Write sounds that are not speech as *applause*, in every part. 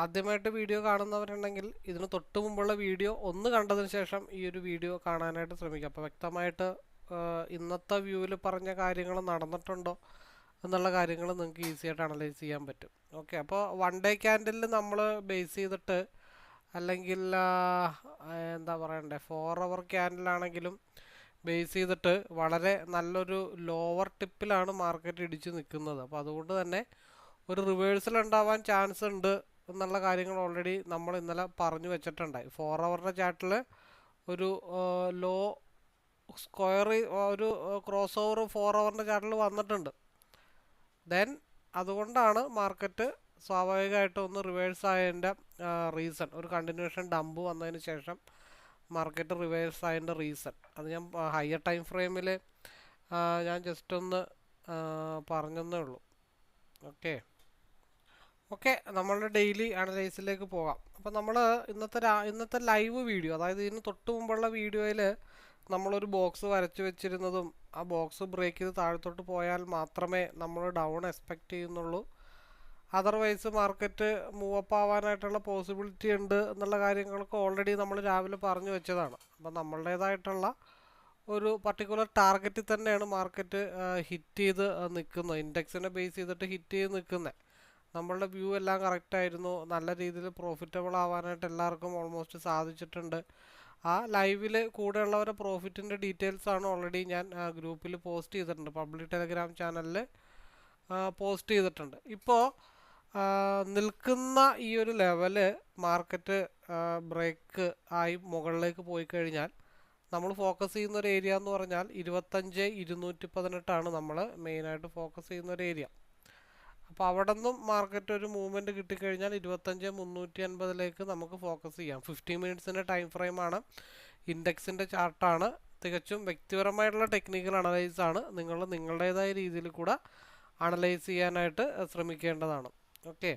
ആദ്യമായിട്ട് വീഡിയോ കാണുന്നവരുണ്ടെങ്കിൽ ഇതിന് തൊട്ട് മുമ്പുള്ള വീഡിയോ ഒന്ന് കണ്ടതിന് ശേഷം ഈ ഒരു വീഡിയോ കാണാനായിട്ട് ശ്രമിക്കുക. അപ്പോൾ വ്യക്തമായിട്ട് ഇന്നത്തെ വ്യൂവിൽ പറഞ്ഞ കാര്യങ്ങൾ നടന്നിട്ടുണ്ടോ എന്നുള്ള കാര്യങ്ങൾ നിങ്ങൾക്ക് ഈസി ആയിട്ട് അനലൈസ് ചെയ്യാൻ പറ്റും. ഓക്കെ അപ്പോൾ വൺ ഡേ ക്യാൻഡിൽ നമ്മൾ ബേസ് ചെയ്തിട്ട് അല്ലെങ്കിൽ എന്താ പറയണ്ടേ ഫോർ അവർ ക്യാൻഡിലാണെങ്കിലും ബേസ് ചെയ്തിട്ട് വളരെ നല്ലൊരു ലോവർ ടിപ്പിലാണ് മാർക്കറ്റ് ഇടിച്ച് നിൽക്കുന്നത്. അപ്പോൾ അതുകൊണ്ട് തന്നെ ഒരു റിവേഴ്സൽ ഉണ്ടാവാൻ ചാൻസ് ഉണ്ട് എന്നുള്ള കാര്യങ്ങൾ ഓൾറെഡി നമ്മൾ ഇന്നലെ പറഞ്ഞു വെച്ചിട്ടുണ്ട്. ഫോർ അവറിന്റെ ചാർട്ടിൽ ഒരു ലോ സ്ക്വയർ ഒരു ക്രോസ് ഓവർ ഫോർ അവറിന്റെ ചാർട്ടിൽ വന്നിട്ടുണ്ട്. ദെൻ അതുകൊണ്ടാണ് മാർക്കറ്റ് സ്വാഭാവികമായിട്ടും ഒന്ന് റിവേഴ്സ് ആയതിന്റെ റീസൺ ഒരു കണ്ടിന്യൂഷൻ ഡംപ് വന്നതിന് ശേഷം മാർക്കറ്റ് റിവേഴ്സ് ആയതിന്റെ റീസൺ അത് ഞാൻ ഹയർ ടൈം ഫ്രെയിമിൽ ഞാൻ ജസ്റ്റ് ഒന്ന് പറഞ്ഞെന്നേ ഉള്ളൂ. ഓക്കെ ഓക്കെ നമ്മളുടെ ഡെയിലി അനലൈസിലേക്ക് പോകാം. അപ്പോൾ നമ്മൾ ഇന്നത്തെ ഇന്നത്തെ ലൈവ് വീഡിയോ അതായത് ഇതിന് തൊട്ട് മുമ്പുള്ള വീഡിയോയിൽ നമ്മളൊരു ബോക്സ് വരച്ചു വെച്ചിരുന്നതും ആ ബോക്സ് ബ്രേക്ക് ചെയ്ത് താഴത്തോട്ട് പോയാൽ മാത്രമേ നമ്മൾ ഡൗൺ എക്സ്പെക്റ്റ് ചെയ്യുന്നുള്ളൂ. അതർവൈസ് മാർക്കറ്റ് മൂവ് അപ്പ് ആവാനായിട്ടുള്ള പോസിബിലിറ്റി ഉണ്ട് എന്നുള്ള കാര്യങ്ങളൊക്കെ ഓൾറെഡി നമ്മൾ രാവിലെ പറഞ്ഞു വെച്ചതാണ്. അപ്പോൾ നമ്മളുടേതായിട്ടുള്ള ഒരു പർട്ടിക്കുലർ ടാർഗറ്റിൽ തന്നെയാണ് മാർക്കറ്റ് ഹിറ്റ് ചെയ്ത് നിൽക്കുന്നത് ഇൻഡെക്സിനെ ബേസ് ചെയ്തിട്ട് ഹിറ്റ് ചെയ്ത് നിൽക്കുന്നത് നമ്മളുടെ വ്യൂ എല്ലാം കറക്റ്റ് ആയിരുന്നു. നല്ല രീതിയിൽ പ്രോഫിറ്റബിൾ ആവാനായിട്ട് എല്ലാവർക്കും ഓൾമോസ്റ്റ് സാധിച്ചിട്ടുണ്ട്. ആ ലൈവിൽ കൂടെയുള്ളവരെ പ്രോഫിറ്റിന്റെ ഡീറ്റെയിൽസ് ആണ് ഓൾറെഡി ഞാൻ ഗ്രൂപ്പിൽ പോസ്റ്റ് ചെയ്തിട്ടുണ്ട്. പബ്ലിക് ടെലഗ്രാം ചാനലിൽ പോസ്റ്റ് ചെയ്തിട്ടുണ്ട്. ഇപ്പോൾ നിൽക്കുന്ന ഈ ഒരു ലെവൽ മാർക്കറ്റ് ബ്രേക്ക് ആയി മുകളിലേക്ക് പോയി കഴിഞ്ഞാൽ നമ്മൾ ഫോക്കസ് ചെയ്യുന്ന ഒരു ഏരിയ എന്ന് പറഞ്ഞാൽ ഇരുപത്തഞ്ച് ഇരുന്നൂറ്റി പതിനെട്ടാണ് നമ്മൾ മെയിനായിട്ട് ഫോക്കസ് ചെയ്യുന്ന ഒരു ഏരിയ അപ്പോൾ അവിടെ നിന്നും മാർക്കറ്റ് ഒരു മൂവ്മെന്റ് കിട്ടിക്കഴിഞ്ഞാൽ ഇരുപത്തഞ്ച് മുന്നൂറ്റി അൻപതിലേക്ക് നമുക്ക് ഫോക്കസ് ചെയ്യാം. ഫിഫ്റ്റി മിനിറ്റ്സിന്റെ ടൈം ഫ്രെയിമാണ് ഇൻഡെക്സിന്റെ ചാർട്ടാണ് തികച്ചും വ്യക്തിപരമായിട്ടുള്ള ടെക്നിക്കൽ അനലൈസ് ആണ്. നിങ്ങൾ നിങ്ങളുടേതായ രീതിയിൽ കൂടെ അനലൈസ് ചെയ്യാനായിട്ട് ശ്രമിക്കേണ്ടതാണ്. ഓക്കെ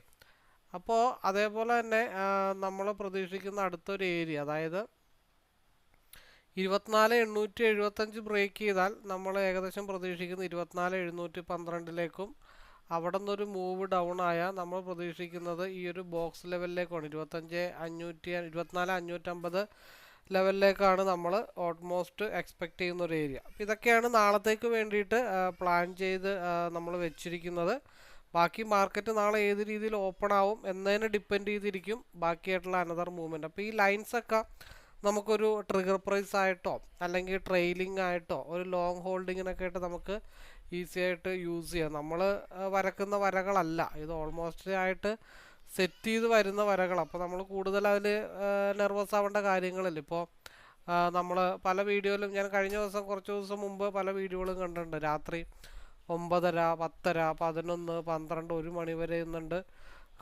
അപ്പോൾ അതേപോലെ തന്നെ നമ്മൾ പ്രതീക്ഷിക്കുന്ന അടുത്തൊരു ഏരിയ അതായത് ഇരുപത്തിനാല് എണ്ണൂറ്റി എഴുപത്തഞ്ച് ബ്രേക്ക് ചെയ്താൽ നമ്മൾ ഏകദേശം പ്രതീക്ഷിക്കുന്ന ഇരുപത്തിനാല് എഴുന്നൂറ്റി പന്ത്രണ്ടിലേക്കും അവിടെ നിന്നൊരു മൂവ് ഡൗൺ ആയാൽ നമ്മൾ പ്രതീക്ഷിക്കുന്നത് ഈ ഒരു ബോക്സ് ലെവലിലേക്കാണ് ഇരുപത്തഞ്ച് അഞ്ഞൂറ്റി ഇരുപത്തിനാല് അഞ്ഞൂറ്റമ്പത് ലെവലിലേക്കാണ് നമ്മൾ ഓൾമോസ്റ്റ് എക്സ്പെക്റ്റ് ചെയ്യുന്ന ഒരു ഏരിയ ഇതൊക്കെയാണ് നാളത്തേക്ക് വേണ്ടിയിട്ട് പ്ലാൻ ചെയ്ത് നമ്മൾ വെച്ചിരിക്കുന്നത്. ബാക്കി മാർക്കറ്റ് നാളെ ഏത് രീതിയിൽ ഓപ്പൺ ആവും എന്നതിനെ ഡിപ്പെൻഡ് ചെയ്തിരിക്കും ബാക്കിയായിട്ടുള്ള അനദർ മൂവ്മെന്റ് അപ്പോൾ ഈ ലൈൻസൊക്കെ നമുക്കൊരു ട്രിഗർ പ്രൈസ് ആയിട്ടോ അല്ലെങ്കിൽ ട്രെയിലിംഗ് ആയിട്ടോ ഒരു ലോങ് ഹോൾഡിങ്ങിനൊക്കെ ആയിട്ട് നമുക്ക് ഈസി ആയിട്ട് യൂസ് ചെയ്യാം. നമ്മൾ വരക്കുന്ന വരകളല്ല. ഇത് ഓൾമോസ്റ്റ് ആയിട്ട് സെറ്റ് ചെയ്ത് വരുന്ന വരകൾ അപ്പോൾ നമ്മൾ കൂടുതൽ അതിൽ നെർവസ് ആവേണ്ട കാര്യങ്ങളില്ല. ഇപ്പോൾ നമ്മൾ പല വീഡിയോയിലും ഞാൻ കഴിഞ്ഞ ദിവസം കുറച്ച് ദിവസം മുമ്പ് പല വീഡിയോകളും കണ്ടിട്ടുണ്ട്. രാത്രി ഒമ്പതര പത്തര പതിനൊന്ന് പന്ത്രണ്ട് ഒരു മണി വരെ ഇന്നുണ്ട്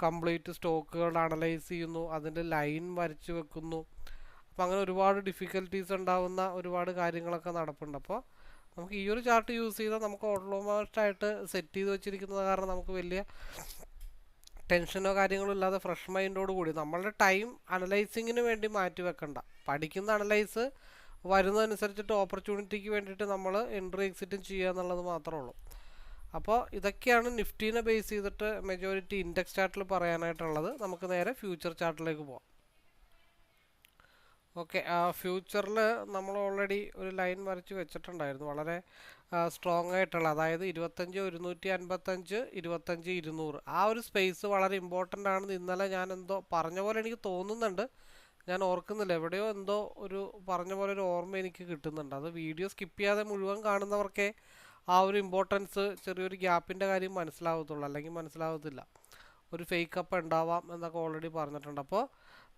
കംപ്ലീറ്റ് സ്റ്റോക്കുകൾ അനലൈസ് ചെയ്യുന്നു. അതിന്റെ ലൈൻ വരച്ച് വെക്കുന്നു. അപ്പോൾ അങ്ങനെ ഒരുപാട് ഡിഫിക്കൽട്ടീസ് ഉണ്ടാവുന്ന ഒരുപാട് കാര്യങ്ങളൊക്കെ നടപ്പുണ്ട്. അപ്പോൾ നമുക്ക് ഈ ഒരു ചാർട്ട് യൂസ് ചെയ്താൽ നമുക്ക് ഓൾമോസ്റ്റ് ആയിട്ട് സെറ്റ് ചെയ്ത് വെച്ചിരിക്കുന്നത് കാരണം നമുക്ക് വലിയ ടെൻഷനോ കാര്യങ്ങളോ ഇല്ലാതെ ഫ്രഷ് മൈൻഡോട് കൂടി. നമ്മളുടെ ടൈം അനലൈസിങ്ങിന് വേണ്ടി മാറ്റി വെക്കണ്ട. പഠിക്കുന്ന അനലൈസ് വരുന്നതനുസരിച്ചിട്ട് ഓപ്പർച്യൂണിറ്റിക്ക് വേണ്ടിയിട്ട് നമ്മൾ എൻട്രി എക്സിറ്റും ചെയ്യുക എന്നുള്ളത് മാത്രമേ ഉള്ളൂ. അപ്പോൾ ഇതൊക്കെയാണ് നിഫ്റ്റീനെ ബേസ് ചെയ്തിട്ട് മെജോറിറ്റി ഇൻഡെക്സ് ചാർട്ടിൽ പറയാനായിട്ടുള്ളത്. നമുക്ക് നേരെ ഫ്യൂച്ചർ ചാർട്ടിലേക്ക് പോവാം. ഓക്കെ ഫ്യൂച്ചറിൽ നമ്മൾ ഓൾറെഡി ഒരു ലൈൻ വരച്ച് വെച്ചിട്ടുണ്ടായിരുന്നു. വളരെ സ്ട്രോങ് ആയിട്ടുള്ള അതായത് ഇരുപത്തഞ്ച് ഒരുന്നൂറ്റി അൻപത്തഞ്ച് ഇരുപത്തഞ്ച് ഇരുന്നൂറ്. ആ ഒരു സ്പേസ് വളരെ ഇമ്പോർട്ടന്റ് ആണെന്ന് ഇന്നലെ ഞാൻ എന്തോ പറഞ്ഞ പോലെ എനിക്ക് തോന്നുന്നുണ്ട്. ഞാൻ ഓർക്കുന്നില്ല. എവിടെയോ എന്തോ ഒരു പറഞ്ഞ പോലെ ഒരു ഓർമ്മ എനിക്ക് കിട്ടുന്നുണ്ട്. അത് വീഡിയോ സ്കിപ്പ് ചെയ്യാതെ മുഴുവൻ കാണുന്നവർക്കേ ആ ഒരു ഇമ്പോർട്ടൻസ് ചെറിയൊരു ഗ്യാപ്പിന്റെ കാര്യം മനസ്സിലാവത്തുള്ളൂ. അല്ലെങ്കിൽ മനസ്സിലാവത്തില്ല. ഒരു ഫേക്ക് അപ്പ് ഉണ്ടാവാം എന്നൊക്കെ ഓൾറെഡി പറഞ്ഞിട്ടുണ്ട്. അപ്പോൾ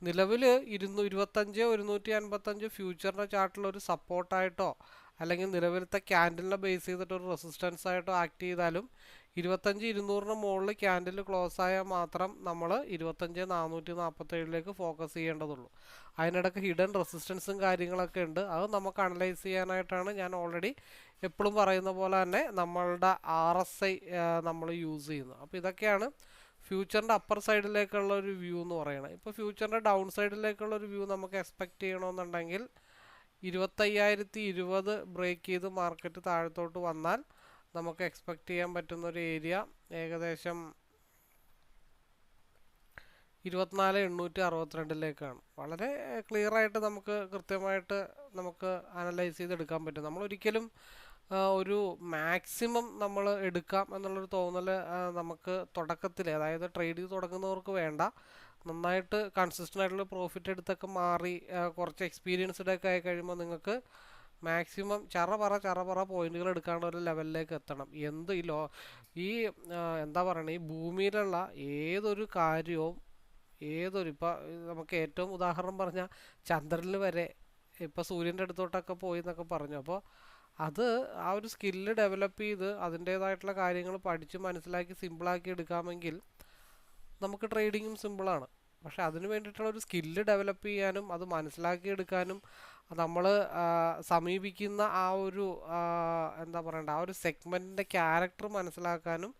നിലവിൽ ഇരുന്നൂ ഇരുപത്തഞ്ച് ഒരുന്നൂറ്റി അൻപത്തഞ്ച് ഫ്യൂച്ചറിന്റെ ചാർട്ടിൽ ഒരു സപ്പോർട്ടായിട്ടോ അല്ലെങ്കിൽ നിലവിലത്തെ ക്യാൻഡലിനെ ബേസ് ചെയ്തിട്ട് ഒരു റെസിസ്റ്റൻസ് ആയിട്ടോ ആക്ട് ചെയ്താലും ഇരുപത്തഞ്ച് ഇരുന്നൂറിന് മുകളിൽ ക്യാൻഡിൽ ക്ലോസ് ആയാൽ മാത്രം നമ്മൾ ഇരുപത്തഞ്ച് നാനൂറ്റി നാൽപ്പത്തേഴിലേക്ക് ഫോക്കസ് ചെയ്യേണ്ടതുള്ളൂ. അതിനിടയ്ക്ക് ഹിഡൻ റെസിസ്റ്റൻസും കാര്യങ്ങളൊക്കെ ഉണ്ട്. അത് നമുക്ക് അനലൈസ് ചെയ്യാനായിട്ടാണ് ഞാൻ ഓൾറെഡി എപ്പോഴും പറയുന്ന പോലെ തന്നെ നമ്മളുടെ ആർ എസ് ഐ നമ്മൾ യൂസ് ചെയ്യുന്നത്. അപ്പോൾ ഇതൊക്കെയാണ് ഫ്യൂച്ചറിന്റെ അപ്പർ സൈഡിലേക്കുള്ള ഒരു വ്യൂ എന്ന് പറയുന്നത് ഇപ്പോൾ ഫ്യൂച്ചറിന്റെ ഡൗൺ സൈഡിലേക്കുള്ള ഒരു വ്യൂ നമുക്ക് എക്സ്പെക്റ്റ് ചെയ്യണമെന്നുണ്ടെങ്കിൽ ഇരുപത്തയ്യായിരത്തി ഇരുപത് ബ്രേക്ക് ചെയ്ത് മാർക്കറ്റ് താഴത്തോട്ട് വന്നാൽ നമുക്ക് എക്സ്പെക്റ്റ് ചെയ്യാൻ പറ്റുന്ന ഒരു ഏരിയ ഏകദേശം ഇരുപത്തിനാല് എണ്ണൂറ്റി അറുപത്തിരണ്ടിലേക്കാണ്. വളരെ ക്ലിയർ ആയിട്ട് നമുക്ക് കൃത്യമായിട്ട് നമുക്ക് അനലൈസ് ചെയ്തെടുക്കാൻ പറ്റും. നമ്മൾ ഒരിക്കലും ഒരു മാക്സിമം നമ്മൾ എടുക്കാം എന്നുള്ളൊരു തോന്നൽ നമുക്ക് തുടക്കത്തിൽ അതായത് ട്രേഡ് ചെയ്ത് തുടങ്ങുന്നവർക്ക് വേണ്ട. നന്നായിട്ട് കൺസിസ്റ്റന്റ് ആയിട്ടുള്ള പ്രോഫിറ്റ് എടുത്തൊക്കെ മാറി കുറച്ച് എക്സ്പീരിയൻസ്ഡ് ഒക്കെ ആയി കഴിയുമ്പോൾ നിങ്ങൾക്ക് മാക്സിമം ചറപറ ചറപറ ചറ പറ പോയിന്റുകൾ എടുക്കാനുള്ള ഒരു ലെവലിലേക്ക് എത്തണം. എന്ത് ഈ ലോ ഈ എന്താ പറയണ ഈ ഭൂമിയിലുള്ള ഏതൊരു കാര്യവും ഏതൊരു ഇപ്പോൾ നമുക്ക് ഏറ്റവും ഉദാഹരണം പറഞ്ഞാൽ ചന്ദ്രനിൽ വരെ ഇപ്പോൾ സൂര്യന്റെ അടുത്തോട്ടൊക്കെ പോയി എന്നൊക്കെ പറഞ്ഞു. അപ്പോൾ അത് ആ ഒരു സ്കില്ല് ഡെവലപ്പ് ചെയ്ത് അതിന്റേതായിട്ടുള്ള കാര്യങ്ങൾ പഠിച്ച് മനസ്സിലാക്കി സിമ്പിളാക്കി എടുക്കാമെങ്കിൽ നമുക്ക് ട്രേഡിങ്ങും സിമ്പിളാണ് പക്ഷെ അതിന് വേണ്ടിയിട്ടുള്ള ഒരു സ്കില്ല് ഡെവലപ്പ് ചെയ്യാനും അത് മനസ്സിലാക്കി എടുക്കാനും നമ്മൾ സമീപിക്കുന്ന ആ ഒരു എന്താ പറയണ്ട ആ ഒരു സെഗ്മെന്റിന്റെ ക്യാരക്ടർ മനസ്സിലാക്കാനും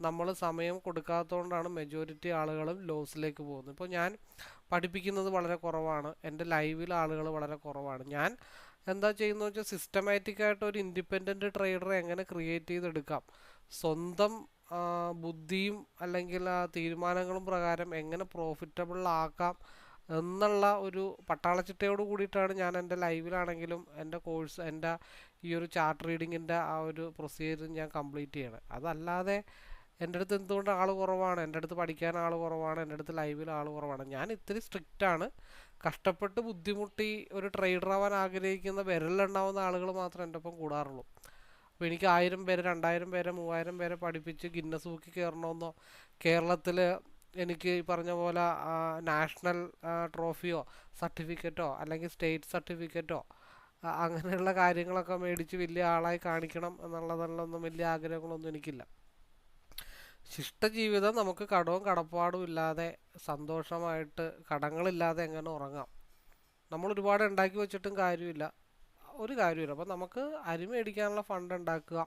നമ്മൾ സമയം കൊടുക്കാത്തതുകൊണ്ടാണ് മെജോറിറ്റി ആളുകളും ലോസിലേക്ക് പോകുന്നത്. ഇപ്പോൾ ഞാൻ പഠിപ്പിക്കുന്നത് വളരെ കുറവാണ്. എന്റെ ലൈവിൽ ആളുകൾ വളരെ കുറവാണ്. ഞാൻ എന്താ ചെയ്യുന്നത് വെച്ചാൽ സിസ്റ്റമാറ്റിക് ആയിട്ട് ഒരു ഇൻഡിപെൻഡന്റ് ട്രേഡറെ എങ്ങനെ ക്രിയേറ്റ് ചെയ്തെടുക്കാം? സ്വന്തം ബുദ്ധിയും അല്ലെങ്കിൽ ആ തീരുമാനങ്ങളും പ്രകാരം എങ്ങനെ പ്രോഫിറ്റബിൾ ആക്കാം എന്നുള്ള ഒരു പട്ടാളച്ചിട്ടയോട് കൂടിയിട്ടാണ് ഞാൻ എന്റെ ലൈവിലാണെങ്കിലും എന്റെ കോഴ്സ് എന്റെ ഈ ഒരു ചാർട്ട് റീഡിങ്ങിന്റെ ആ ഒരു പ്രൊസീജിയർ ഞാൻ കംപ്ലീറ്റ് ചെയ്യണം. അതല്ലാതെ എന്റെ അടുത്ത് എന്തുകൊണ്ട് ആൾ കുറവാണ്? എന്റെ അടുത്ത് പഠിക്കാൻ ആൾ കുറവാണ്? എന്റെ അടുത്ത് ലൈവിൽ ആൾ കുറവാണ്? ഞാൻ ഇത്തിരി സ്ട്രിക്റ്റാണ് കഷ്ടപ്പെട്ട് ബുദ്ധിമുട്ടി ഒരു ട്രേഡർ ആവാൻ ആഗ്രഹിക്കുന്ന വിരലിലുണ്ടാവുന്ന ആളുകൾ മാത്രമേ എന്റെ ഒപ്പം കൂടാറുള്ളൂ. അപ്പോൾ എനിക്ക് ആയിരം പേരെ രണ്ടായിരം പേരെ മൂവായിരം പേരെ പഠിപ്പിച്ച് ഗിന്നസ് ബുക്കിൽ കയറണമെന്നോ കേരളത്തിൽ എനിക്ക് ഈ പറഞ്ഞ പോലെ നാഷണൽ ട്രോഫിയോ സർട്ടിഫിക്കറ്റോ അല്ലെങ്കിൽ സ്റ്റേറ്റ് സർട്ടിഫിക്കറ്റോ അങ്ങനെയുള്ള കാര്യങ്ങളൊക്കെ മേടിച്ച് വലിയ ആളായി കാണിക്കണം എന്നുള്ളതിലൊന്നും വലിയ ആഗ്രഹങ്ങളൊന്നും എനിക്കില്ല. ശിഷ്ടജീവിതം നമുക്ക് കടവും കടപ്പാടും ഇല്ലാതെ സന്തോഷമായിട്ട് കടങ്ങളില്ലാതെ എങ്ങനെ ഉറങ്ങാം? നമ്മൾ ഒരുപാട് ഉണ്ടാക്കി വെച്ചിട്ടും കാര്യമില്ല. ഒരു കാര്യമില്ല അപ്പം നമുക്ക് അരി മേടിക്കാനുള്ള ഫണ്ട് ഉണ്ടാക്കുക.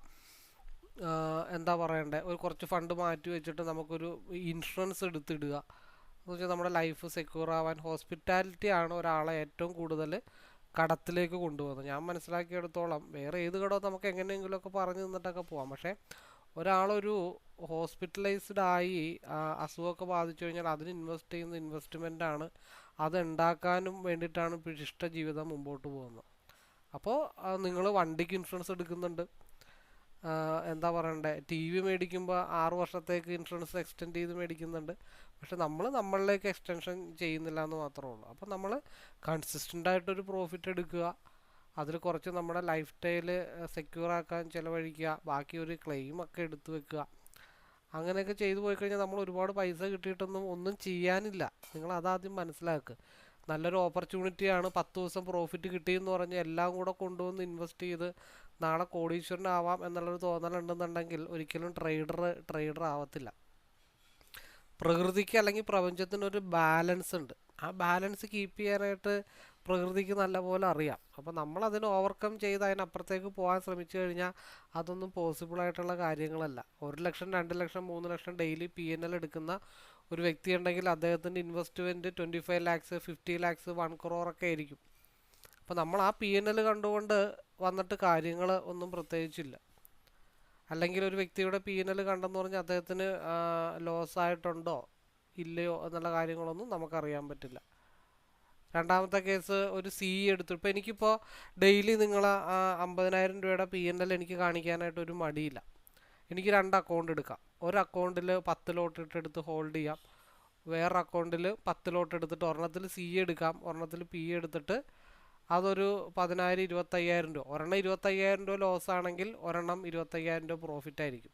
എന്താ പറയണ്ടേ? ഒരു കുറച്ച് ഫണ്ട് മാറ്റി വെച്ചിട്ട് നമുക്കൊരു ഇൻഷുറൻസ് എടുത്തിടുക. എന്ന് വെച്ചാൽ നമ്മുടെ ലൈഫ് സെക്യൂർ ആവാൻ ഹോസ്പിറ്റാലിറ്റി ആണ് ഒരാളെ ഏറ്റവും കൂടുതൽ കടത്തിലേക്ക് കൊണ്ടുപോകുന്നത്. ഞാൻ മനസ്സിലാക്കിയെടുത്തോളം വേറെ ഏത് കടവും നമുക്ക് എങ്ങനെയെങ്കിലുമൊക്കെ പറഞ്ഞു നിന്നിട്ടൊക്കെ പോവാം. പക്ഷേ ഒരാളൊരു ഹോസ്പിറ്റലൈസ്ഡ് ആയി അസുഖമൊക്കെ ബാധിച്ചു കഴിഞ്ഞാൽ അതിന് ഇൻവെസ്റ്റ് ചെയ്യുന്ന ഇൻവെസ്റ്റ്മെന്റ് ആണ്. അത് ഉണ്ടാക്കാനും വേണ്ടിയിട്ടാണ് വിശിഷ്ട ജീവിതം മുമ്പോട്ട് പോകുന്നത്. അപ്പോൾ നിങ്ങൾ വണ്ടിക്ക് ഇൻഷുറൻസ് എടുക്കുന്നുണ്ട്. എന്താ പറയണ്ടേ? ടി വി മേടിക്കുമ്പോൾ ആറ് വർഷത്തേക്ക് ഇൻഷുറൻസ് എക്സ്റ്റെൻഡ് ചെയ്ത് മേടിക്കുന്നുണ്ട്. പക്ഷെ നമ്മൾ നമ്മളിലേക്ക് എക്സ്റ്റൻഷൻ ചെയ്യുന്നില്ല എന്ന് മാത്രമേ ഉള്ളൂ. അപ്പോൾ നമ്മൾ കൺസിസ്റ്റന്റ് ആയിട്ടൊരു പ്രോഫിറ്റ് എടുക്കുക. അതിൽ കുറച്ച് നമ്മുടെ ലൈഫ് സ്റ്റൈൽ സെക്യൂർ ആക്കാൻ ചിലവഴിക്കുക ബാക്കി ഒരു ക്ലെയിം ഒക്കെ എടുത്തു വെക്കുക. അങ്ങനെയൊക്കെ ചെയ്തു പോയി കഴിഞ്ഞാൽ നമ്മൾ ഒരുപാട് പൈസ കിട്ടിയിട്ടൊന്നും ഒന്നും ചെയ്യാനില്ല. നിങ്ങൾ അതാദ്യം മനസ്സിലാക്കുക നല്ലൊരു ഓപ്പർച്യൂണിറ്റിയാണ് പത്ത് ദിവസം പ്രോഫിറ്റ് കിട്ടിയെന്ന് പറഞ്ഞ് എല്ലാം കൂടെ കൊണ്ടുവന്ന് ഇൻവെസ്റ്റ് ചെയ്ത് നാളെ കോടീശ്വരനാവാം എന്നുള്ളൊരു തോന്നലുണ്ടെന്നുണ്ടെങ്കിൽ ഒരിക്കലും ട്രേഡർ ട്രേഡർ ആവത്തില്ല. പ്രകൃതിക്ക് അല്ലെങ്കിൽ പ്രപഞ്ചത്തിനൊരു ബാലൻസ് ഉണ്ട്. ആ ബാലൻസ് കീപ്പ് ചെയ്യാനായിട്ട് പ്രകൃതിക്ക് നല്ലപോലെ അറിയാം. അപ്പോൾ നമ്മൾ അതിനെ ഓവർകം ചെയ്ത് അതിനപ്പുറത്തേക്ക് പോകാൻ ശ്രമിച്ചു കഴിഞ്ഞാൽ അതൊന്നും പോസിബിൾ ആയിട്ടുള്ള കാര്യങ്ങളല്ല. ഒരു ലക്ഷം രണ്ട് ലക്ഷം മൂന്ന് ലക്ഷം ഡെയിലി പി എൻ എൽ എടുക്കുന്ന ഒരു വ്യക്തി ഉണ്ടെങ്കിൽ അദ്ദേഹത്തിന്റെ investment twenty five lakhs fifty lakhs one ഒക്കെ ആയിരിക്കും. അപ്പോൾ നമ്മൾ ആ പി എൻ എൽ കണ്ടുകൊണ്ട് വന്നിട്ട് കാര്യങ്ങൾ ഒന്നും പ്രത്യേകിച്ചില്ല. അല്ലെങ്കിൽ ഒരു വ്യക്തിയുടെ പി എൻ എൽ കണ്ടെന്ന് പറഞ്ഞാൽ അദ്ദേഹത്തിന് ലോസ് ആയിട്ടുണ്ടോ? ഇല്ലയോ? എന്നുള്ള കാര്യങ്ങളൊന്നും നമുക്കറിയാൻ പറ്റില്ല. രണ്ടാമത്തെ കേസ് ഒരു സി എടുത്തു. ഇപ്പോൾ എനിക്കിപ്പോൾ ഡെയിലി നിങ്ങൾ അമ്പതിനായിരം രൂപയുടെ പി എൻ എൽ എനിക്ക് കാണിക്കാനായിട്ട് ഒരു മടിയില്ല. എനിക്ക് രണ്ട് അക്കൗണ്ട് എടുക്കാം. ഒരു അക്കൗണ്ടിൽ പത്ത് ലോട്ട് ഇട്ടെടുത്ത് ഹോൾഡ് ചെയ്യാം. വേറെ അക്കൗണ്ടിൽ പത്ത് ലോട്ട് എടുത്തിട്ട് ഒരെണ്ണത്തിൽ സി എടുക്കാം. ഒരെണ്ണത്തിൽ പി എടുത്തിട്ട് അതൊരു പതിനായിരം ഇരുപത്തയ്യായിരം രൂപ. ഒരെണ്ണം ഇരുപത്തയ്യായിരം രൂപ ലോസ് ആണെങ്കിൽ ഒരെണ്ണം ഇരുപത്തയ്യായിരം രൂപ പ്രോഫിറ്റ് ആയിരിക്കും.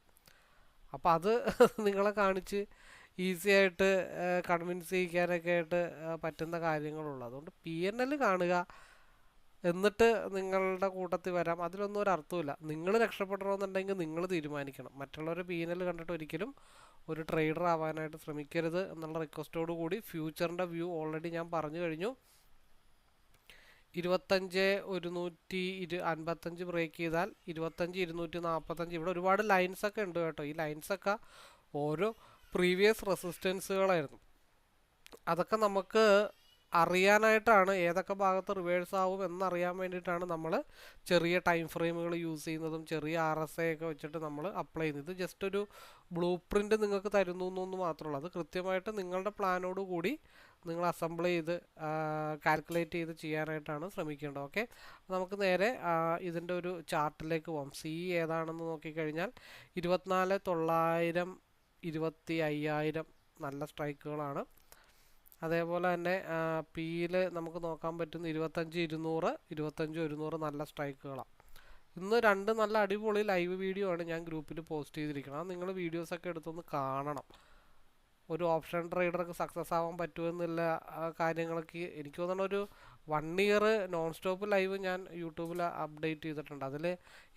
അപ്പോൾ അത് *laughs* നിങ്ങളെ കാണിച്ച് ഈസി ആയിട്ട് കൺവിൻസ് ചെയ്യിക്കാനൊക്കെ ആയിട്ട് പറ്റുന്ന കാര്യങ്ങളുള്ളൂ. അതുകൊണ്ട് പി എൻ എൽ കാണുക. എന്നിട്ട് നിങ്ങളുടെ കൂട്ടത്തിൽ വരാം. അതിലൊന്നും ഒരു അർത്ഥമില്ല നിങ്ങൾ രക്ഷപ്പെടണമെന്നുണ്ടെങ്കിൽ നിങ്ങൾ തീരുമാനിക്കണം. മറ്റുള്ളവരെ പി എൻ എൽ കണ്ടിട്ട് ഒരിക്കലും ഒരു ട്രേഡർ ആവാനായിട്ട് ശ്രമിക്കരുത് എന്നുള്ള റിക്വസ്റ്റോട് കൂടി ഫ്യൂച്ചറിന്റെ വ്യൂ ഓൾറെഡി ഞാൻ പറഞ്ഞു കഴിഞ്ഞു. ഇരുപത്തഞ്ച് ഒരുന്നൂറ്റി ഇരു അൻപത്തഞ്ച് ബ്രേക്ക് ചെയ്താൽ ഇരുപത്തഞ്ച് ഇരുന്നൂറ്റി നാൽപ്പത്തഞ്ച്. ഇവിടെ ഒരുപാട് ലൈൻസൊക്കെ ഉണ്ട് കേട്ടോ. ഈ ലൈൻസൊക്കെ ഓരോ പ്രീവിയസ് റെസിസ്റ്റൻസുകളായിരുന്നു അതൊക്കെ നമുക്ക് അറിയാനായിട്ടാണ് ഏതൊക്കെ ഭാഗത്ത് റിവേഴ്സ് ആവും എന്നറിയാൻ വേണ്ടിയിട്ടാണ് നമ്മൾ ചെറിയ ടൈം ഫ്രെയിമുകൾ യൂസ് ചെയ്യുന്നതും ചെറിയ ആർ എസ് എ ഒക്കെ വെച്ചിട്ട് നമ്മൾ അപ്ലൈ ചെയ്യുന്നത്. ജസ്റ്റ് ഒരു ബ്ലൂ പ്രിന്റ് നിങ്ങൾക്ക് തരുന്നു എന്നൊന്ന് മാത്രമുള്ളൂ അത് കൃത്യമായിട്ട് നിങ്ങളുടെ പ്ലാനോട് കൂടി നിങ്ങൾ അസംബിൾ ചെയ്ത് കാൽക്കുലേറ്റ് ചെയ്ത് ചെയ്യാനായിട്ടാണ് ശ്രമിക്കേണ്ടത്. ഓക്കെ നമുക്ക് നേരെ ഇതിന്റെ ഒരു ചാർട്ടിലേക്ക് പോകാം സി ഏതാണെന്ന് നോക്കിക്കഴിഞ്ഞാൽ ഇരുപത്തിനാല് തൊള്ളായിരം ഇരുപത്തി അയ്യായിരം നല്ല സ്ട്രൈക്കുകളാണ്. അതേപോലെ തന്നെ പിയിൽ നമുക്ക് നോക്കാൻ പറ്റുന്ന ഇരുപത്തഞ്ച് ഇരുന്നൂറ് ഇരുപത്തഞ്ച് ഒരുന്നൂറ് നല്ല സ്ട്രൈക്കുകളാണ്. ഇന്ന് രണ്ട് നല്ല അടിപൊളി ലൈവ് വീഡിയോ ആണ് ഞാൻ ഗ്രൂപ്പിൽ പോസ്റ്റ് ചെയ്തിരിക്കുന്നത്. നിങ്ങൾ വീഡിയോസൊക്കെ എടുത്തൊന്ന് കാണണം. ഒരു ഓപ്ഷൻ ട്രേഡർക്ക് സക്സസ് ആവാൻ പറ്റുമെന്നുള്ള കാര്യങ്ങളൊക്കെ എനിക്ക് തോന്നുന്ന ഒരു one year non stop live ഞാൻ യൂട്യൂബിൽ അപ്ഡേറ്റ് ചെയ്തിട്ടുണ്ട്. അതിൽ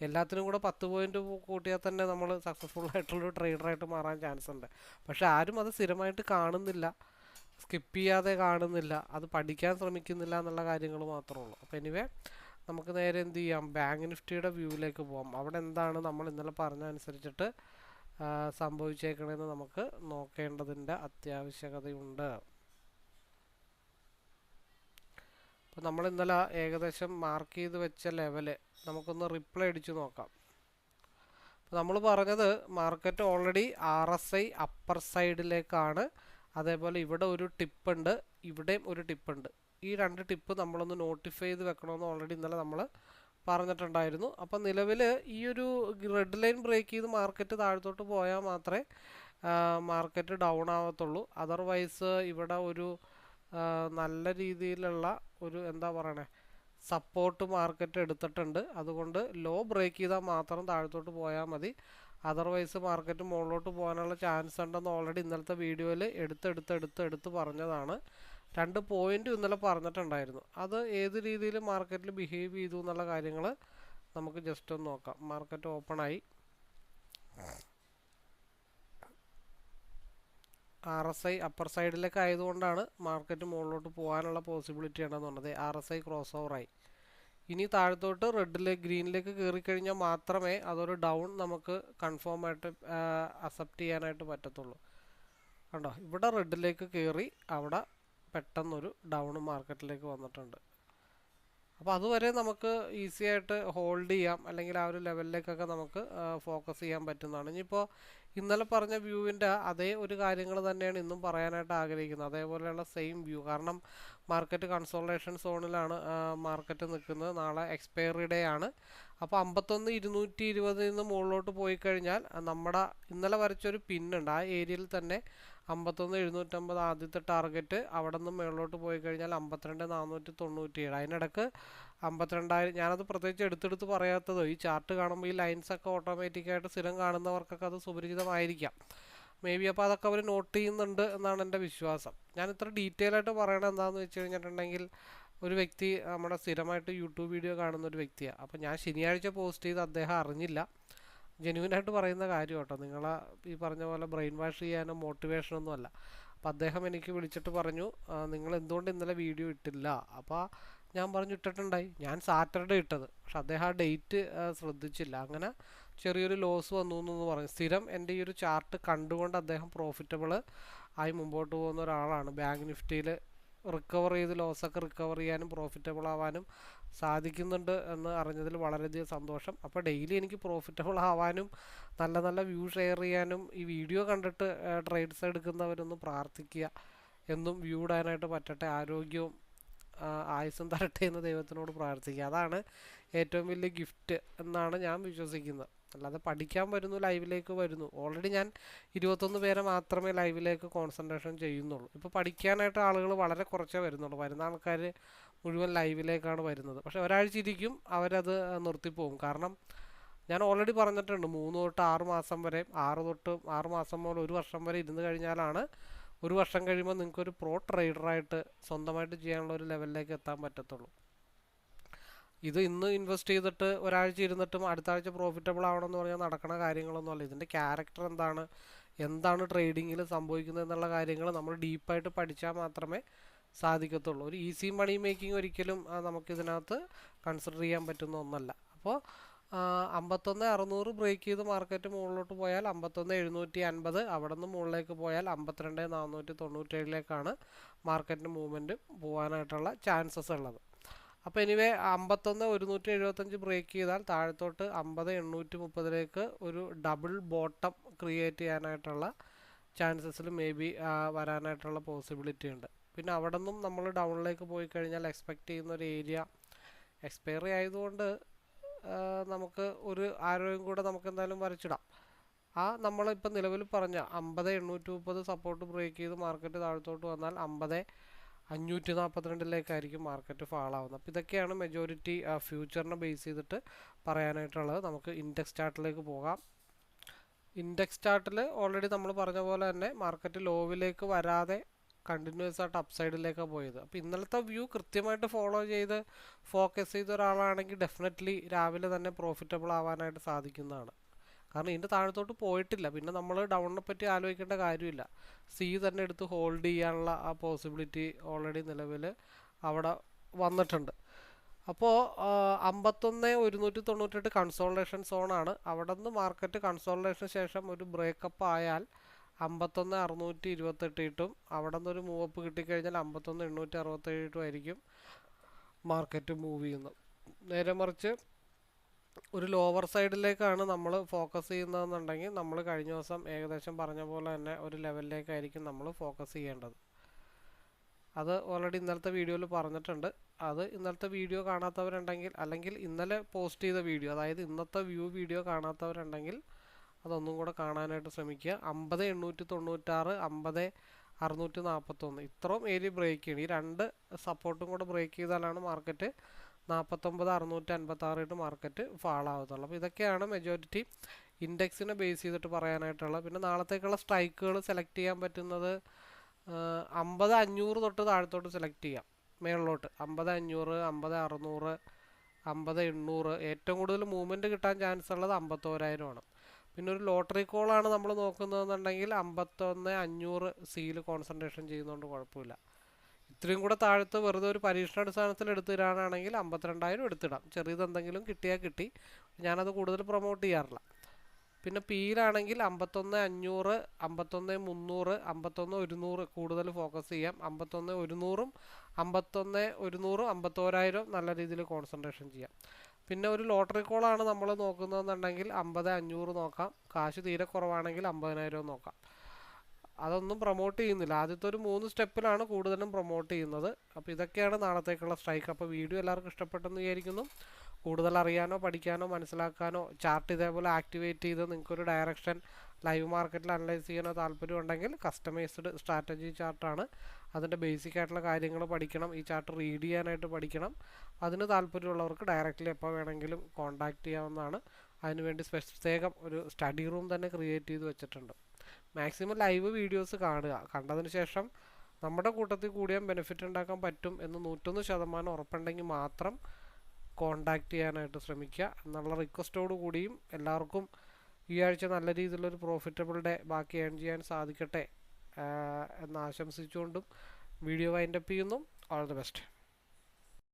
എല്ലാത്തിനും കൂടെ പത്ത് പോയിന്റ് കൂട്ടിയാൽ തന്നെ നമ്മൾ സക്സസ്ഫുൾ *laughs* ആയിട്ടുള്ളൊരു ട്രേഡറായിട്ട് മാറാൻ ചാൻസ് ഉണ്ട്. പക്ഷെ ആരും അത് സ്ഥിരമായിട്ട് കാണുന്നില്ല. സ്കിപ്പ് ചെയ്യാതെ കാണുന്നില്ല. അത് പഠിക്കാൻ ശ്രമിക്കുന്നില്ല എന്നുള്ള കാര്യങ്ങൾ മാത്രമേ ഉള്ളൂ. അപ്പോൾ എനിവേ നമുക്ക് നേരെ എന്ത് ചെയ്യാം? ബാങ്ക് നിഫ്റ്റിയുടെ വ്യൂവിലേക്ക് പോകാം അവിടെ എന്താണ് നമ്മൾ ഇന്നലെ പറഞ്ഞ അനുസരിച്ചിട്ട് ആ, സംഭവിച്ചേക്കണേന്ന് നമുക്ക് നോക്കേണ്ടതിന്റെ അത്യാവശ്യകതയുണ്ട്. അപ്പോൾ നമ്മൾ ഇന്നലെ ഏകദേശം മാർക്ക് ചെയ്ത് വെച്ച ലെവൽ നമുക്കൊന്ന് റിപ്ലൈ അടിച്ചു നോക്കാം. അപ്പോൾ നമ്മൾ പറഞ്ഞത് market already R S I upper സൈഡിലേക്കാണ് അതേപോലെ ഇവിടെ ഒരു ടിപ്പ് ഉണ്ട് ഇവിടെയും ഒരു ടിപ്പ് ഉണ്ട്. ഈ രണ്ട് ടിപ്പ് നമ്മളൊന്ന് നോട്ടിഫൈ ചെയ്ത് വെക്കണമെന്ന് ഓൾറെഡി ഇന്നലെ നമ്മൾ പറഞ്ഞിട്ടുണ്ടായിരുന്നു. അപ്പം നിലവിൽ ഈ ഒരു റെഡ് ലൈൻ ബ്രേക്ക് ചെയ്ത് മാർക്കറ്റ് താഴത്തോട്ട് പോയാൽ മാത്രമേ മാർക്കറ്റ് ഡൗൺ ആവത്തുള്ളൂ. അതർവൈസ് ഇവിടെ ഒരു നല്ല രീതിയിലുള്ള ഒരു എന്താ പറയണേ സപ്പോർട്ട് മാർക്കറ്റ് എടുത്തിട്ടുണ്ട്. അതുകൊണ്ട് ലോ ബ്രേക്ക് ചെയ്താൽ മാത്രം താഴത്തോട്ട് പോയാൽ മതി. അതർവൈസ് മാർക്കറ്റ് മുകളിലോട്ട് പോകാനുള്ള ചാൻസ് ഉണ്ടെന്ന് ഓൾറെഡി ഇന്നലത്തെ വീഡിയോയിൽ എടുത്തെടുത്ത് എടുത്ത് എടുത്ത് പറഞ്ഞതാണ്. രണ്ട് പോയിന്റ് ഇന്നലെ പറഞ്ഞിട്ടുണ്ടായിരുന്നു. അത് ഏത് രീതിയിൽ മാർക്കറ്റിൽ ബിഹേവ് ചെയ്തു എന്നുള്ള കാര്യങ്ങൾ നമുക്ക് ജസ്റ്റ് ഒന്ന് നോക്കാം. മാർക്കറ്റ് ഓപ്പൺ ആയി ആർ എസ് ഐ അപ്പർ സൈഡിലേക്ക് ആയതുകൊണ്ടാണ് മാർക്കറ്റ് മുകളിലോട്ട് പോകാനുള്ള പോസിബിലിറ്റി ഉണ്ടെന്നുള്ളത് ആർ എസ് ഐ ക്രോസ് ഓവറായി ഇനി താഴത്തോട്ട് റെഡിലേക്ക് ഗ്രീനിലേക്ക് കയറി കഴിഞ്ഞാൽ മാത്രമേ അതൊരു ഡൗൺ നമുക്ക് കൺഫേം ആയിട്ട് അക്സെപ്റ്റ് ചെയ്യാനായിട്ട് പറ്റത്തുള്ളൂ. കണ്ടോ? ഇവിടെ റെഡിലേക്ക് കയറി അവിടെ പെട്ടെന്നൊരു ഡൗൺ മാർക്കറ്റിലേക്ക് വന്നിട്ടുണ്ട്. അപ്പോൾ അതുവരെ നമുക്ക് ഈസി ആയിട്ട് ഹോൾഡ് ചെയ്യാം. അല്ലെങ്കിൽ ആ ഒരു ലെവലിലേക്കൊക്കെ നമുക്ക് ഫോക്കസ് ചെയ്യാൻ പറ്റുന്നതാണ്. ഇനിയിപ്പോൾ ഇന്നലെ പറഞ്ഞ വ്യൂവിന്റെ അതേ ഒരു കാര്യങ്ങൾ തന്നെയാണ് ഇന്നും പറയാനായിട്ട് ആഗ്രഹിക്കുന്നത്. അതേപോലെയുള്ള സെയിം വ്യൂ കാരണം മാർക്കറ്റ് കൺസോളേഷൻ സോണിലാണ് മാർക്കറ്റ് നിൽക്കുന്നത്. നാളെ എക്സ്പയറി ഡേ ആണ്. അപ്പോൾ അമ്പത്തൊന്ന് ഇരുന്നൂറ്റി ഇരുപതിൽ നിന്ന് മുകളിലോട്ട് പോയി കഴിഞ്ഞാൽ നമ്മുടെ ഇന്നലെ വരച്ചൊരു പിന്നുണ്ട് ആ ഏരിയയിൽ തന്നെ അമ്പത്തൊന്ന് എഴുന്നൂറ്റമ്പത് ആദ്യത്തെ ടാർഗറ്റ് അവിടെ നിന്ന് മുകളിലോട്ട് പോയി കഴിഞ്ഞാൽ അമ്പത്തിരണ്ട് നാനൂറ്റി തൊണ്ണൂറ്റി ഏഴ് അതിനിടക്ക് അമ്പത്തിരണ്ടായിരം ഞാനത് പ്രത്യേകിച്ച് എടുത്തെടുത്ത് പറയാത്തതോ ഈ ചാർട്ട് കാണുമ്പോൾ ഈ ലൈൻസൊക്കെ ഓട്ടോമാറ്റിക്കായിട്ട് സ്ഥിരം കാണുന്നവർക്കൊക്കെ അത് സുപരിചിതമായിരിക്കാം. മേ ബി അപ്പോൾ അതൊക്കെ അവർ നോട്ട് ചെയ്യുന്നുണ്ട് എന്നാണ് എന്റെ വിശ്വാസം. ഞാൻ ഇത്ര ഡീറ്റെയിൽ ആയിട്ട് പറയണത് എന്താണെന്ന് വെച്ച് കഴിഞ്ഞിട്ടുണ്ടെങ്കിൽ ഒരു വ്യക്തി നമ്മുടെ സ്ഥിരമായിട്ട് യൂട്യൂബ് വീഡിയോ കാണുന്ന ഒരു വ്യക്തിയാണ് അപ്പോൾ ഞാൻ ശനിയാഴ്ച പോസ്റ്റ് ചെയ്ത് അദ്ദേഹം അറിഞ്ഞില്ല. ജെന്യൂനായിട്ട് പറയുന്ന കാര്യം കേട്ടോ. നിങ്ങളെ ഈ പറഞ്ഞ പോലെ ബ്രെയിൻ വാഷ് ചെയ്യാനോ മോട്ടിവേഷനൊന്നും അല്ല. അപ്പോൾ അദ്ദേഹം എനിക്ക് വിളിച്ചിട്ട് പറഞ്ഞു നിങ്ങൾ എന്തുകൊണ്ട് ഇന്നലെ വീഡിയോ ഇട്ടില്ല? അപ്പോൾ ഞാൻ പറഞ്ഞു ഇട്ടിട്ടുണ്ടായി. ഞാൻ സാറ്റർഡേ ഇട്ടത്. പക്ഷെ അദ്ദേഹം ആ ഡേറ്റ് ശ്രദ്ധിച്ചില്ല. അങ്ങനെ ചെറിയൊരു ലോസ് വന്നു എന്ന് പറഞ്ഞു. സ്ഥിരം എന്റെ ഈ ഒരു ചാർട്ട് കണ്ടുകൊണ്ട് അദ്ദേഹം പ്രോഫിറ്റബിൾ ആയി മുമ്പോട്ട് പോകുന്ന ഒരാളാണ്. ബാങ്ക് നിഫ്റ്റിയിൽ റിക്കവർ ചെയ്ത് ലോസൊക്കെ റിക്കവർ ചെയ്യാനും പ്രോഫിറ്റബിൾ ആവാനും സാധിക്കുന്നുണ്ട് എന്ന് അറിഞ്ഞതിൽ വളരെയധികം സന്തോഷം. അപ്പോൾ ഡെയിലി എനിക്ക് പ്രോഫിറ്റബിൾ ആവാനും നല്ല നല്ല വ്യൂ ഷെയർ ചെയ്യാനും ഈ വീഡിയോ കണ്ടിട്ട് ട്രേഡ്സ് എടുക്കുന്നവരൊന്നും പ്രാർത്ഥിക്കുക എന്നും വ്യൂ ഇടാനായിട്ട് പറ്റട്ടെ. ആരോഗ്യവും ആയുസ്സും തരട്ടെ എന്ന് ദൈവത്തിനോട് പ്രാർത്ഥിക്കുക. അതാണ് ഏറ്റവും വലിയ ഗിഫ്റ്റ് എന്നാണ് ഞാൻ വിശ്വസിക്കുന്നത്. അല്ലാതെ പഠിക്കാൻ വരുന്നു ലൈവിലേക്ക് വരുന്നു. ഓൾറെഡി ഞാൻ ഇരുപത്തൊന്ന് പേരെ മാത്രമേ ലൈവിലേക്ക് കോൺസെൻട്രേഷൻ ചെയ്യുന്നുള്ളൂ. ഇപ്പോൾ പഠിക്കാനായിട്ട് ആളുകൾ വളരെ കുറച്ചേ വരുന്നുള്ളൂ. വരുന്ന ആൾക്കാർ മുഴുവൻ ലൈവിലേക്കാണ് വരുന്നത്. പക്ഷേ ഒരാഴ്ച ഇരിക്കും അവരത് നിർത്തിപ്പോകും. കാരണം ഞാൻ ഓൾറെഡി പറഞ്ഞിട്ടുണ്ട് മൂന്ന് തൊട്ട് ആറ് മാസം വരെ ആറ് തൊട്ട് ആറ് മാസം മുതൽ ഒരു വർഷം വരെ ഇരുന്ന് കഴിഞ്ഞാലാണ് ഒരു വർഷം കഴിയുമ്പോൾ നിങ്ങൾക്കൊരു പ്രോ ട്രേഡറായിട്ട് സ്വന്തമായിട്ട് ചെയ്യാനുള്ള ഒരു ലെവലിലേക്ക് എത്താൻ പറ്റത്തുള്ളൂ. ഇത് ഇന്ന് ഇൻവെസ്റ്റ് ചെയ്തിട്ട് ഒരാഴ്ച ഇരുന്നിട്ടും അടുത്ത ആഴ്ച പ്രോഫിറ്റബിൾ ആവണമെന്ന് പറഞ്ഞാൽ നടക്കുന്ന കാര്യങ്ങളൊന്നും അല്ല. ഇതിന്റെ ക്യാരക്ടർ എന്താണ്? എന്താണ് ട്രേഡിങ്ങിൽ സംഭവിക്കുന്നത് എന്നുള്ള കാര്യങ്ങൾ നമ്മൾ ഡീപ്പായിട്ട് പഠിച്ചാൽ മാത്രമേ സാധിക്കത്തുള്ളൂ. ഒരു ഈസി മണി മേക്കിംഗ് ഒരിക്കലും നമുക്കിതിനകത്ത് കൺസിഡർ ചെയ്യാൻ പറ്റുന്ന ഒന്നല്ല. അപ്പോൾ അമ്പത്തൊന്ന് അറുന്നൂറ് ബ്രേക്ക് ചെയ്ത് മാർക്കറ്റ് മുകളിലോട്ട് പോയാൽ അമ്പത്തൊന്ന് എഴുന്നൂറ്റി അൻപത് അവിടെ നിന്ന് മുകളിലേക്ക് പോയാൽ അമ്പത്തിരണ്ട് നാനൂറ്റി തൊണ്ണൂറ്റേഴിലേക്കാണ് മാർക്കറ്റിന് മൂവ്മെന്റ് പോകാനായിട്ടുള്ള ചാൻസസ് ഉള്ളത്. അപ്പോൾ എനിവേ അമ്പത്തൊന്ന് ഒരുന്നൂറ്റി എഴുപത്തഞ്ച് ബ്രേക്ക് ചെയ്താൽ താഴത്തോട്ട് അമ്പത് എണ്ണൂറ്റി മുപ്പതിലേക്ക് ഒരു ഡബിൾ ബോട്ടം ക്രിയേറ്റ് ചെയ്യാനായിട്ടുള്ള ചാൻസസിൽ മേ ബി വരാനായിട്ടുള്ള പോസിബിലിറ്റി ഉണ്ട്. പിന്നെ അവിടെ നിന്നും നമ്മൾ ഡൗണിലേക്ക് പോയി കഴിഞ്ഞാൽ എക്സ്പെക്റ്റ് ചെയ്യുന്ന ഒരു ഏരിയ എക്സ്പയറി ആയതുകൊണ്ട് നമുക്ക് ഒരു ആരോഗ്യം കൂടെ നമുക്ക് എന്തായാലും വരച്ചിടാം. ആ നമ്മൾ നമ്മളിപ്പോൾ നിലവിൽ പറഞ്ഞ അമ്പത് എണ്ണൂറ്റി മുപ്പത് സപ്പോർട്ട് ബ്രേക്ക് ചെയ്ത് മാർക്കറ്റ് താഴത്തോട്ട് വന്നാൽ അമ്പത് അഞ്ഞൂറ്റി നാൽപ്പത്തിരണ്ടിലേക്കായിരിക്കും മാർക്കറ്റ് ഫാളാവുന്നത് അപ്പോൾ ഇതൊക്കെയാണ് മെജോറിറ്റി ഫ്യൂച്ചറിനെ ബേസ് ചെയ്തിട്ട് പറയാനായിട്ടുള്ളത്. നമുക്ക് ഇൻഡെക്സ് ചാർട്ടിലേക്ക് പോകാം. ഇൻഡെക്സ് ചാർട്ടിൽ ഓൾറെഡി നമ്മൾ പറഞ്ഞ പോലെ തന്നെ മാർക്കറ്റ് ലോവിലേക്ക് വരാതെ കണ്ടിന്യൂസ് ആയിട്ട് അപ്സൈഡിലേക്കാണ് പോയത്. അപ്പോൾ ഇന്നലത്തെ വ്യൂ കൃത്യമായിട്ട് ഫോളോ ചെയ്ത് ഫോക്കസ് ചെയ്ത ഒരാളാണെങ്കിൽ ഡെഫിനറ്റ്ലി രാവിലെ തന്നെ പ്രോഫിറ്റബിൾ ആവാനായിട്ട് സാധിക്കുന്നതാണ്. കാരണം ഇതിന്റെ താഴത്തോട്ട് പോയിട്ടില്ല. പിന്നെ നമ്മൾ ഡൗണിനെ പറ്റി ആലോചിക്കേണ്ട കാര്യമില്ല. സി തന്നെ എടുത്ത് ഹോൾഡ് ചെയ്യാനുള്ള ആ പോസിബിലിറ്റി ഓൾറെഡി നിലവിൽ അവിടെ വന്നിട്ടുണ്ട്. അപ്പോൾ അമ്പത്തൊന്ന് ഒരുന്നൂറ്റി തൊണ്ണൂറ്റെട്ട് കൺസോൾട്ടേഷൻ സോണാണ് അവിടെ നിന്ന് മാർക്കറ്റ് കൺസോൾട്ടേഷന് ശേഷം ഒരു ബ്രേക്കപ്പ് ആയാൽ അമ്പത്തൊന്ന് അറുന്നൂറ്റി ഇരുപത്തെട്ട് കിട്ടും അവിടെ നിന്നൊരു മൂവപ്പ് കിട്ടിക്കഴിഞ്ഞാൽ അമ്പത്തൊന്ന് എണ്ണൂറ്റി അറുപത്തേഴ് കിട്ടും ആയിരിക്കും മാർക്കറ്റ് മൂവ് ചെയ്യുന്നത്. നേരെ മറിച്ച് ഒരു ലോവർ സൈഡിലേക്കാണ് നമ്മൾ ഫോക്കസ് ചെയ്യുന്നതെന്നുണ്ടെങ്കിൽ നമ്മൾ കഴിഞ്ഞ ദിവസം ഏകദേശം പറഞ്ഞ പോലെ തന്നെ ഒരു ലെവലിലേക്കായിരിക്കും നമ്മൾ ഫോക്കസ് ചെയ്യേണ്ടത്. അത് ഓൾറെഡി ഇന്നലത്തെ വീഡിയോയിൽ പറഞ്ഞിട്ടുണ്ട്. അത് ഇന്നലത്തെ വീഡിയോ കാണാത്തവരുണ്ടെങ്കിൽ അല്ലെങ്കിൽ ഇന്നലെ പോസ്റ്റ് ചെയ്ത വീഡിയോ അതായത് ഇന്നത്തെ വ്യൂ വീഡിയോ കാണാത്തവരുണ്ടെങ്കിൽ അതൊന്നും കൂടെ കാണാനായിട്ട് ശ്രമിക്കുക. അമ്പത് എണ്ണൂറ്റി തൊണ്ണൂറ്റാറ് അമ്പത് അറുന്നൂറ്റി നാൽപ്പത്തൊന്ന് ഇത്രയും ഏരിയ ബ്രേക്ക് ചെയ്യണം. ഈ രണ്ട് സപ്പോർട്ടും കൂടെ ബ്രേക്ക് ചെയ്താലാണ് മാർക്കറ്റ് നാൽപ്പത്തൊമ്പത് അറുന്നൂറ്റി അൻപത്തി ആറ് മാർക്കറ്റ് ഫാളാവത്തുള്ളൂ അപ്പോൾ ഇതൊക്കെയാണ് മെജോറിറ്റി ഇൻഡെക്സിനെ ബേസ് ചെയ്തിട്ട് പറയാനായിട്ടുള്ളത് പിന്നെ നാളത്തേക്കുള്ള സ്ട്രൈക്കുകൾ സെലക്ട് ചെയ്യാൻ പറ്റുന്നത് അമ്പത് അഞ്ഞൂറ് തൊട്ട് താഴത്തോട്ട് സെലക്ട് ചെയ്യാം. മേളിലോട്ട്. അമ്പത് അഞ്ഞൂറ് അമ്പത് അറുന്നൂറ് അമ്പത് എണ്ണൂറ്. ഏറ്റവും കൂടുതൽ മൂവ്മെന്റ് കിട്ടാൻ ചാൻസ് ഉള്ളത് അമ്പത്തോരായിരമാണ് പിന്നെ ഒരു ലോട്ടറി കോളാണ് നമ്മൾ നോക്കുന്നതെന്നുണ്ടെങ്കിൽ അമ്പത്തൊന്ന് അഞ്ഞൂറ് സിയിൽ കോൺസെൻട്രേഷൻ ചെയ്യുന്നതുകൊണ്ട് കുഴപ്പമില്ല. ഇത്രയും കൂടെ താഴത്ത് വെറുതെ ഒരു പരീക്ഷണാടിസ്ഥാനത്തിൽ എടുത്തിടാനാണെങ്കിൽ അമ്പത്തിരണ്ടായിരം എടുത്തിടാം. ചെറിയതെന്തെങ്കിലും കിട്ടിയാൽ കിട്ടി. ഞാനത് കൂടുതൽ പ്രൊമോട്ട് ചെയ്യാറില്ല. പിന്നെ പിയിലാണെങ്കിൽ അമ്പത്തൊന്ന് അഞ്ഞൂറ് അമ്പത്തൊന്ന് മുന്നൂറ് അമ്പത്തൊന്ന് ഒരുന്നൂറ് കൂടുതൽ ഫോക്കസ് ചെയ്യാം. അമ്പത്തൊന്ന് ഒരുന്നൂറും അമ്പത്തൊന്ന് ഒരുന്നൂറും അമ്പത്തോരായിരം നല്ല രീതിയിൽ കോൺസെൻട്രേഷൻ ചെയ്യാം. പിന്നെ ഒരു ലോട്ടറി കോളാണ് നമ്മൾ നോക്കുന്നതെന്നുണ്ടെങ്കിൽ അമ്പത് അഞ്ഞൂറ് നോക്കാം. കാശ് തീരെ കുറവാണെങ്കിൽ അമ്പതിനായിരം നോക്കാം. അതൊന്നും പ്രൊമോട്ട് ചെയ്യുന്നില്ല. ആദ്യത്തെ ഒരു മൂന്ന് സ്റ്റെപ്പിലാണ് കൂടുതലും പ്രൊമോട്ട് ചെയ്യുന്നത്. അപ്പോൾ ഇതൊക്കെയാണ് നാളത്തേക്കുള്ള സ്ട്രൈക്ക് അപ്പോൾ വീഡിയോ എല്ലാവർക്കും ഇഷ്ടപ്പെട്ടെന്ന് വിചാരിക്കുന്നു. കൂടുതൽ അറിയാനോ പഠിക്കാനോ മനസ്സിലാക്കാനോ ചാർട്ട് ഇതേപോലെ ആക്ടിവേറ്റ് ചെയ്ത് നിങ്ങൾക്കൊരു ഡയറക്ഷൻ ലൈവ് മാർക്കറ്റിൽ അനലൈസ് ചെയ്യാനോ താല്പര്യം ഉണ്ടെങ്കിൽ കസ്റ്റമൈസ്ഡ് സ്ട്രാറ്റജി ചാർട്ടാണ് അതിന്റെ ബേസിക് ആയിട്ടുള്ള കാര്യങ്ങൾ പഠിക്കണം ഈ ചാർട്ട് റീഡ് ചെയ്യാനായിട്ട് പഠിക്കണം. അതിന് താല്പര്യമുള്ളവർക്ക് ഡയറക്റ്റ്ലി എപ്പോൾ വേണമെങ്കിലും കോൺടാക്റ്റ് ചെയ്യാവുന്നതാണ്. അതിനുവേണ്ടി പ്രത്യേകം ഒരു സ്റ്റഡി റൂം തന്നെ ക്രിയേറ്റ് ചെയ്ത് വെച്ചിട്ടുണ്ട്. മാക്സിമം ലൈവ് വീഡിയോസ് കാണുക. കണ്ടതിന് ശേഷം നമ്മുടെ കൂട്ടത്തിൽ കൂടിയാൽ ബെനിഫിറ്റ് ഉണ്ടാക്കാൻ പറ്റും എന്ന് നൂറ്റൊന്ന് ശതമാനം ഉറപ്പുണ്ടെങ്കിൽ മാത്രം കോണ്ടാക്ട് ചെയ്യാനായിട്ട് ശ്രമിക്കുക. എന്നുള്ള റിക്വസ്റ്റോട് കൂടിയും എല്ലാവർക്കും ഈ ആഴ്ച നല്ല രീതിയിലൊരു പ്രോഫിറ്റബിൾ ഡേ ബാക്കി ഏൺ ചെയ്യാൻ സാധിക്കട്ടെ എന്ന് ആശംസിച്ചുകൊണ്ടും വീഡിയോ വൈൻഡപ്പ് ചെയ്യുന്നു. All the best